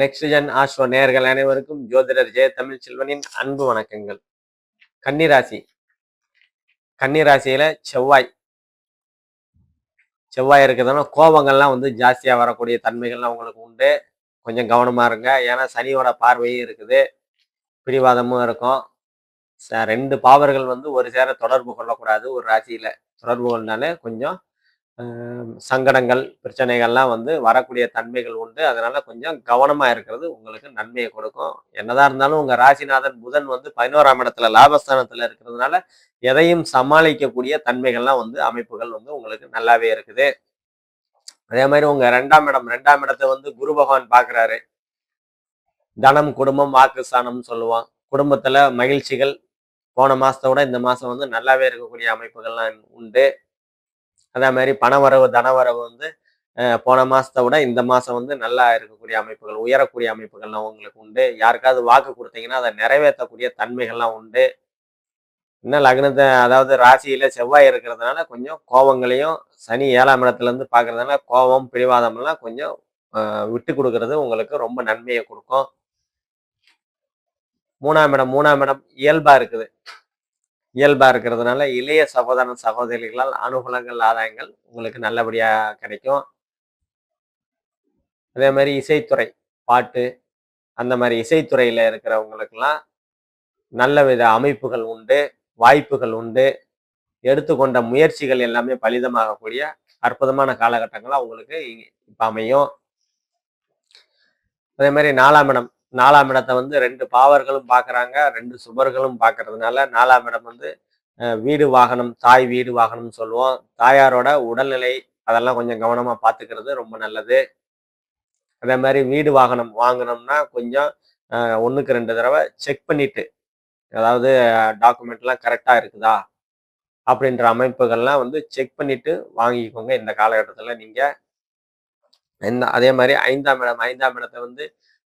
Next gen astro நேயர்கள் அனைவருக்கும் ஜோதிடர் ஜெய தமிழ் செல்வனின் அன்பு வணக்கங்கள். கன்னிராசி. கன்னிராசியில செவ்வாய். செவ்வாய் இருக்கிறதுனால கோபங்கள்லாம் வந்து ஜாஸ்தியாக வரக்கூடிய தன்மைகள்லாம் உங்களுக்கு உண்டு. கொஞ்சம் கவனமா இருங்க. ஏன்னா சனியோட பார்வையும் இருக்குது. பிடிவாதமும் இருக்கும். ச- ரெண்டு பாவர்கள் வந்து ஒரு சேர தொடர்பு கொள்ளக்கூடாது. ஒரு ராசியில தொடர்பு கொண்டாலே கொஞ்சம் சங்கடங்கள் பிரச்சனைகள்லாம் வந்து வரக்கூடிய தன்மைகள் உண்டு. அதனால கொஞ்சம் கவனமாக இருக்கிறது உங்களுக்கு நன்மையை கொடுக்கும். என்னதான் இருந்தாலும் உங்கள் ராசிநாதன் புதன் வந்து பதினோராம் இடத்துல லாபஸ்தானத்தில் இருக்கிறதுனால எதையும் சமாளிக்கக்கூடிய தன்மைகள்லாம் வந்து அமைப்புகள் வந்து உங்களுக்கு நல்லாவே இருக்குது. அதே மாதிரி உங்க ரெண்டாம் இடம் ரெண்டாம் இடத்தை வந்து குரு பகவான் பார்க்குறாரு. தனம் குடும்பம் வாக்குஸ்தானம்னு சொல்லுவோம் குடும்பத்தில் மகிழ்ச்சிகள் போன மாதத்தை விட இந்த மாதம் வந்து நல்லாவே இருக்கக்கூடிய அமைப்புகள்லாம் உண்டு. அதே மாதிரி பணவரவு தனவரவு வந்து போன மாசத்தை விட இந்த மாசம் வந்து நல்லா இருக்கக்கூடிய அமைப்புகள் உயரக்கூடிய அமைப்புகள்லாம் உங்களுக்கு உண்டு. யாருக்காவது வாக்கு கொடுத்தீங்கன்னா அதை நிறைவேற்றக்கூடிய தன்மைகள்லாம் உண்டு. இன்னும் லக்னத்தை அதாவது ராசியில செவ்வாய் இருக்கிறதுனால கொஞ்சம் கோபங்களையும் சனி ஏழாம் இடத்துல இருந்து பார்க்கறதுனால கோபம் பிடிவாதமெல்லாம் கொஞ்சம் விட்டு கொடுக்கறது உங்களுக்கு ரொம்ப நன்மையை கொடுக்கும். மூணாம் இடம் மூணாம் இடம் இயல்பா இருக்குது. இயல்பாக இருக்கிறதுனால இளைய சகோதரன் சகோதரிகளால் அனுகூலங்கள் ஆதாயங்கள் உங்களுக்கு நல்லபடியாக கிடைக்கும். அதே மாதிரி இசைத்துறை பாட்டு அந்த மாதிரி இசைத்துறையில் இருக்கிறவங்களுக்கெல்லாம் நல்ல வித அமைப்புகள் உண்டு வாய்ப்புகள் உண்டு. எடுத்துக்கொண்ட முயற்சிகள் எல்லாமே பலிதமாகக்கூடிய அற்புதமான காலகட்டங்களாக உங்களுக்கு இ- அமையும். அதே மாதிரி நாலாம் இடம் நாலாம் இடத்தை வந்து ரெண்டு பாவர்களும் பார்க்குறாங்க ரெண்டு சுபர்களும் பார்க்கறதுனால நாலாம் இடம் வந்து வீடு வாகனம் தாய் வீடு வாகனம்னு சொல்லுவோம். தாயாரோட உடல்நிலை அதெல்லாம் கொஞ்சம் கவனமாக பார்த்துக்கிறது ரொம்ப நல்லது. அதே மாதிரி வீடு வாகனம் வாங்கினோம்னா கொஞ்சம் ஒன்றுக்கு ரெண்டு தடவை செக் பண்ணிட்டு அதாவது டாக்குமெண்ட்லாம் கரெக்டாக இருக்குதா? அப்படின்ற அமைப்புகள்லாம் வந்து செக் பண்ணிட்டு வாங்கிக்கோங்க இந்த காலகட்டத்தில் நீங்கள் இந்த அதே மாதிரி ஐந்தாம் இடம் ஐந்தாம் இடத்தை வந்து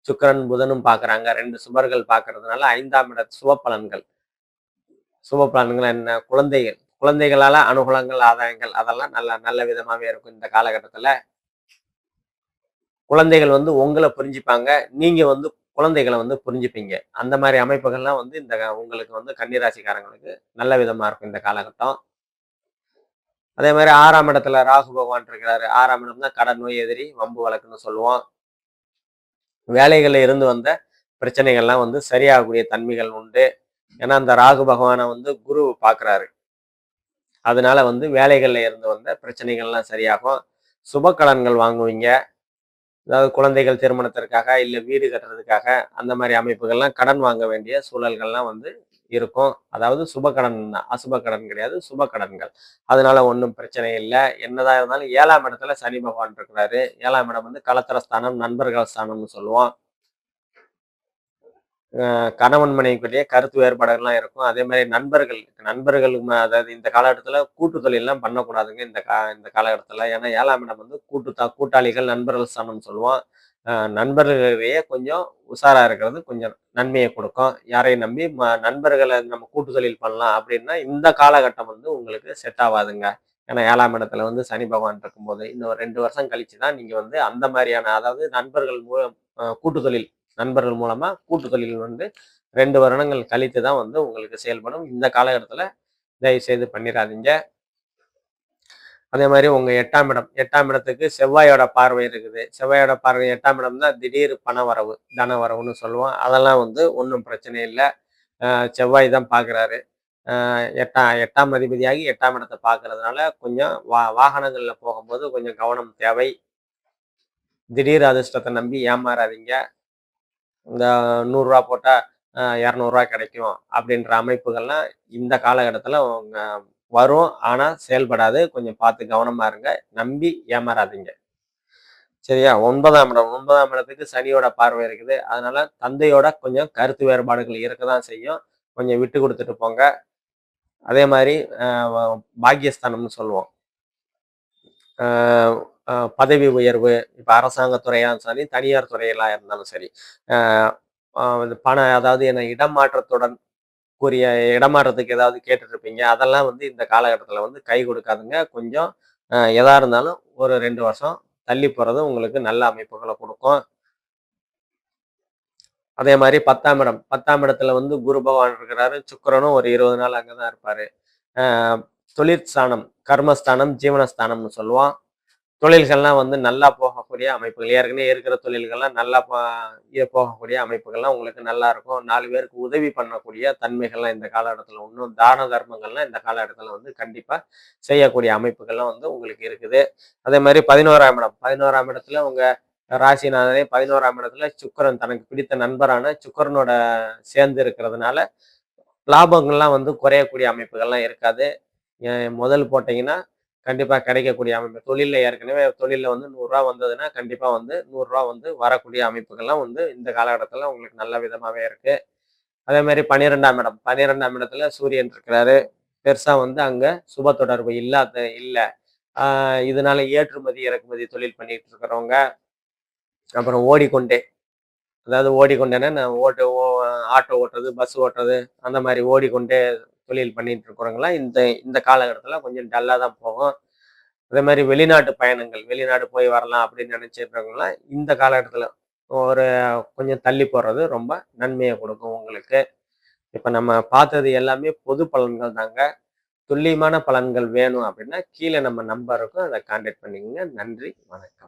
சுக்கரன் புதனும் பார்க்கறாங்க. ரெண்டு சுபர்கள் பார்க்கறதுனால ஐந்தாம் இட சுப பலன்கள் சுப பலன்கள் என்ன? குழந்தைகள். குழந்தைகளால அனுகூலங்கள் ஆதாயங்கள் அதெல்லாம் நல்ல நல்ல விதமாவே இருக்கும் இந்த காலகட்டத்துல. குழந்தைகள் வந்து உங்களை புரிஞ்சுப்பாங்க. நீங்க வந்து குழந்தைகளை வந்து புரிஞ்சுப்பீங்க. அந்த மாதிரி அமைப்புகள்லாம் வந்து இந்த உங்களுக்கு வந்து கன்னிராசிக்காரங்களுக்கு நல்ல விதமா இருக்கும் இந்த காலகட்டம். அதே மாதிரி ஆறாம் இடத்துல ராகு பகவான் இருக்கிறாரு. ஆறாம் இடம் தான் கடன் நோய் எதிரி வம்பு வழக்குன்னு சொல்லுவோம். வேலைகளில் இருந்து வந்த பிரச்சனைகள்லாம் வந்து சரியாகக்கூடிய தன்மைகள் உண்டு. ஏன்னா அந்த ராகு பகவானை வந்து குரு பார்க்குறாரு அதனால வந்து வேலைகளில் இருந்து வந்த பிரச்சனைகள்லாம் சரியாகும். சுப கடன்கள் வாங்குவீங்க. அதாவது குழந்தைகள் திருமணத்திற்காக இல்லை வீடு கட்டுறதுக்காக அந்த மாதிரி அமைப்புகள்லாம் கடன் வாங்க வேண்டிய சூழல்கள்லாம் வந்து இருக்கும். அதாவது சுப கடன் தான். அசுப கடன் கிடையாது சுப கடன்கள். அதனால ஒன்றும் பிரச்சனை இல்லை. என்னதான் இருந்தாலும் ஏழாம் இடத்துல சனி பகவான் இருக்கிறாரு. ஏழாம் இடம் வந்து கலத்திர ஸ்தானம் நண்பர்கள் ஸ்தானம்னு சொல்லுவோம். கணவன் மனைவிக்குள்ளேயே கருத்து வேறுபாடுகள்லாம் இருக்கும். அதே மாதிரி நண்பர்கள் நண்பர்கள் அதாவது இந்த காலகட்டத்தில் கூட்டு தொழிலெல்லாம் பண்ணக்கூடாதுங்க இந்த கா இந்த காலகட்டத்தில். ஏன்னா ஏழாம் இடம் வந்து கூட்டு தா கூட்டாளிகள் நண்பர்கள் ஸ்தானம் சொல்லுவோம். நண்பர்களிடையே கொஞ்சம் உஷாராக இருக்கிறது கொஞ்சம் நன்மையை கொடுக்கும். யாரையும் நம்பி ம நண்பர்களை நம்ம கூட்டு தொழில் பண்ணலாம் அப்படின்னா இந்த காலகட்டம் வந்து உங்களுக்கு செட் ஆகாதுங்க ஏன்னா ஏழாம் இடத்துல வந்து சனி பகவான் இருக்கும்போது இன்னும் ரெண்டு வருஷம் கழிச்சு தான் நீங்கள் வந்து அந்த மாதிரியான அதாவது நண்பர்கள் மூலம் கூட்டு தொழில் நண்பர்கள் மூலமாக கூட்டு தொழில் வந்து ரெண்டு வருடங்கள் கழித்து தான் வந்து உங்களுக்கு செயல்படும். இந்த காலகட்டத்தில் தயவு செய்து பண்ணிடாதீங்க அதே மாதிரி உங்க எட்டாம் இடம். எட்டாம் இடத்துக்கு செவ்வாயோட பார்வை இருக்குது. செவ்வாயோட பார்வை எட்டாம் இடம் தான் திடீர் பண வரவு தன வரவுன்னு சொல்லுவோம். அதெல்லாம் வந்து ஒன்றும் பிரச்சனை இல்லை. செவ்வாய் தான் பார்க்குறாரு எட்டாம் எட்டாம் அதிபதியாகி எட்டாம் இடத்தை பார்க்கறதுனால கொஞ்சம் வா வாகனங்களில் போகும்போது கொஞ்சம் கவனம் தேவை. திடீர் அதிர்ஷ்டத்தை நம்பி ஏமாறாதீங்க. இந்த நூறுரூவா போட்டால் இரநூறுவா கிடைக்கும் அப்படின்ற அமைப்புகள்லாம் இந்த காலகட்டத்தில் உங்க வரும். ஆனால் செயல்படாது. கொஞ்சம் பார்த்து கவனமா இருங்க. நம்பி ஏமாறாதீங்க. சரியா? ஒன்பதாம் இடம். ஒன்பதாம் இடத்துக்கு சனியோட பார்வை இருக்குது. அதனால தந்தையோட கொஞ்சம் கருத்து வேறுபாடுகள் இருக்க தான் செய்யும். கொஞ்சம் விட்டு கொடுத்துட்டு போங்க. அதே மாதிரி பாக்கியஸ்தானம்னு சொல்லுவோம். பதவி உயர்வு இப்போ அரசாங்கத்துறையாக சரி தனியார் துறையெல்லாம் இருந்தாலும் சரி பண அதாவது என்ன இடமாற்றத்துடன் கூறிய இடமாற்றத்துக்கு ஏதாவது கேட்டுட்ருப்பீங்க அதெல்லாம் வந்து இந்த காலகட்டத்தில் வந்து கை கொடுக்காதுங்க. கொஞ்சம் எதாக இருந்தாலும் ஒரு ரெண்டு வருஷம் தள்ளி போகிறது உங்களுக்கு நல்ல அமைப்புகளை கொடுக்கும். அதே மாதிரி பத்தாம் இடம் பத்தாம் இடத்துல வந்து குரு பகவான் இருக்கிறாரு. சுக்கிரனும் ஒரு இருபது நாள் அங்கே தான் இருப்பார் தொழிற்சானம் கர்மஸ்தானம் ஜீவனஸ்தானம்னு சொல்லுவோம். தொழில்கள்லாம் வந்து நல்லா போகக்கூடிய அமைப்புகள். ஏற்கனவே இருக்கிற தொழில்கள்லாம் நல்லா போ- போகக்கூடிய அமைப்புகள்லாம் உங்களுக்கு நல்லா இருக்கும். நாலு பேருக்கு உதவி பண்ணக்கூடிய தன்மைகள்லாம் இந்த காலகட்டத்தில் இன்னும் தான தர்மங்கள்லாம் இந்த காலகட்டத்தில் வந்து கண்டிப்பாக செய்யக்கூடிய அமைப்புகள்லாம் வந்து உங்களுக்கு இருக்குது. அதே மாதிரி பதினோராம் இடம். பதினோராம் இடத்துல உங்கள் ராசிநாதனே பதினோராம் இடத்துல சுக்கிரன் தனக்கு பிடித்த நண்பரான சுக்கரனோட சேர்ந்து இருக்கிறதுனால லாபங்கள்லாம் வந்து குறையக்கூடிய அமைப்புகள்லாம் இருக்காது. முதல் போட்டிங்கன்னா கண்டிப்பாக கிடைக்கக்கூடிய அமைப்பு. தொழிலில் ஏற்கனவே தொழிலில் வந்து நூறுரூவா வந்ததுன்னா கண்டிப்பாக வந்து நூறுரூவா வந்து வரக்கூடிய அமைப்புகள்லாம் வந்து இந்த காலகட்டத்தில் உங்களுக்கு நல்ல விதமாகவே இருக்குது அதே மாதிரி பன்னிரெண்டாம் இடம். பன்னிரெண்டாம் இடத்துல சூரியன் இருக்கிறாரு. பெருசாக வந்து அங்கே சுப தொடர்பு இல்லாத இல்லை. இதனால ஏற்றுமதி இறக்குமதி தொழில் பண்ணிட்டு இருக்கிறவங்க அப்புறம் ஓடிக்கொண்டே அதாவது ஓடிக்கொண்டேன்னா நான் ஓட்டு ஓ- ஆட்டோ ஓட்டுறது பஸ் ஓட்டுறது அந்த மாதிரி ஓடிக்கொண்டே தொழில் பண்ணிட்டு இருக்கிறவங்களாம் இந்த இந்த காலகட்டத்தில் கொஞ்சம் டல்லாக தான் போகும். அதே மாதிரி வெளிநாட்டு பயணங்கள் வெளிநாடு போய் வரலாம் அப்படின்னு நினச்சிருக்கிறவங்களாம் இந்த காலகட்டத்தில் ஒரு கொஞ்சம் தள்ளி போடுறது ரொம்ப நன்மையை கொடுக்கும் உங்களுக்கு. இப்போ நம்ம பார்த்தது எல்லாமே பொது பலன்கள் தாங்க. துல்லியமான பலன்கள் வேணும் அப்படின்னா கீழே நம்ம நம்பருக்கும் அதை கான்டாக்ட் பண்ணிக்கோங்க. நன்றி வணக்கம்.